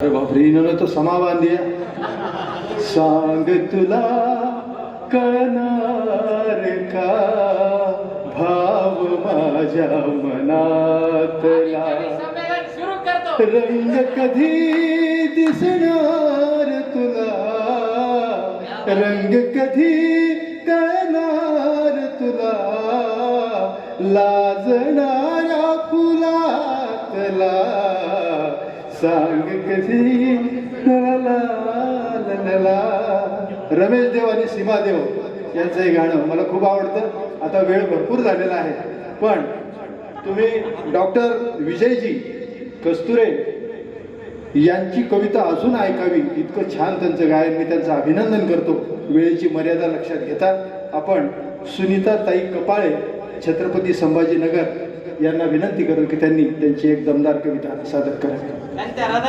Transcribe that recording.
अरे बापरे हिनं तो समा बांधिया सांग तुला कनार का भाव माझ्या मनातला। रंग कधी दिसणार तुला? रंग कधी कळणार तुला? लाजणाऱ्या फुला सांग कधी रमेश देव आणि सीमा देव यांचं हे गाणं मला खूप आवडतं. आता वेळ भरपूर झालेला आहे. पण तुम्ही डॉक्टर विजयजी कस्तुरे यांची कविता अजून ऐकावी इतकं छान त्यांचं गायन मी त्यांचं अभिनंदन करतो. वेळेची मर्यादा लक्षात घेता आपण सुनीता ताई कपाळे छत्रपती संभाजीनगर यांना विनंती करतो की त्यांनी त्यांची एक दमदार कविता सादर करावी.